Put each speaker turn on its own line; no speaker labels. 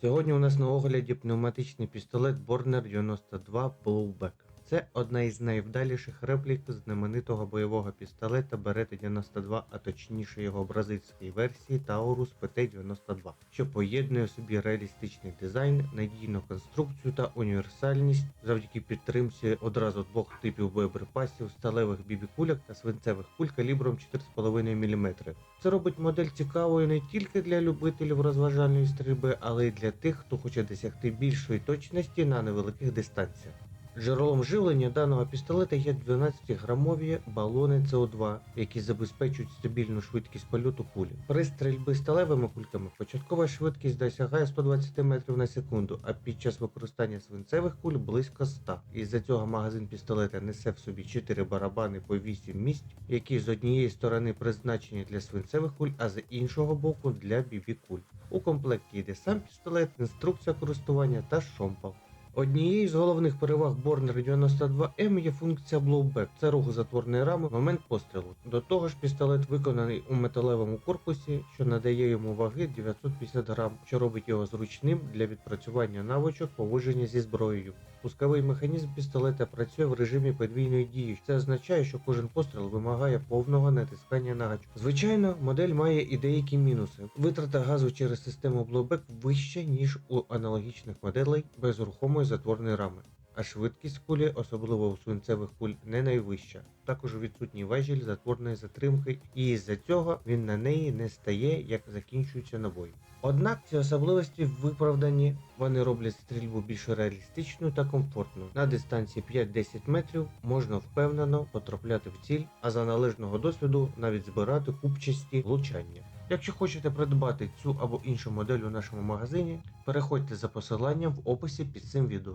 Сьогодні у нас на огляді пневматичний пістолет Borner 92 Blowback. Це одна із найвдаліших реплік знаменитого бойового пістолета Beretta 92, а точніше його бразильської версії Taurus PT-92, що поєднує в собі реалістичний дизайн, надійну конструкцію та універсальність завдяки підтримці одразу двох типів боєприпасів, сталевих бібікуляк та свинцевих куль калібром 4,5 мм. Це робить модель цікавою не тільки для любителів розважальної стрільби, але й для тих, хто хоче досягти більшої точності на невеликих дистанціях. Джерелом живлення даного пістолета є 12-грамові балони СО2, які забезпечують стабільну швидкість польоту кулі. При стрільбі сталевими кульками початкова швидкість досягає 120 метрів на секунду, а під час використання свинцевих куль близько 100. Із-за цього магазин пістолета несе в собі 4 барабани по 8 місць, які з однієї сторони призначені для свинцевих куль, а з іншого боку для бібі-куль. У комплекті йде сам пістолет, інструкція користування та шомпал. Однією з головних переваг Borner 92M є функція blowback. Це рухозатворної рами в момент пострілу. До того ж, пістолет виконаний у металевому корпусі, що надає йому ваги 950 грам, що робить його зручним для відпрацювання навичок поводження зі зброєю. Пусковий механізм пістолета працює в режимі подвійної дії. Це означає, що кожен постріл вимагає повного натискання на гачок. Звичайно, модель має і деякі мінуси. Витрата газу через систему blowback вища, ніж у аналогічних моделей без рухомої затворної рами. А швидкість кулі, особливо у свинцевих куль, не найвища. Також відсутній важіль затворної затримки, і із-за цього він на неї не стає, як закінчуються набої. Однак ці особливості виправдані, вони роблять стрільбу більш реалістичною та комфортною. На дистанції 5-10 метрів можна впевнено потрапляти в ціль, а за належного досвіду навіть збирати купчасті влучання. Якщо хочете придбати цю або іншу модель у нашому магазині, переходьте за посиланням в описі під цим відео.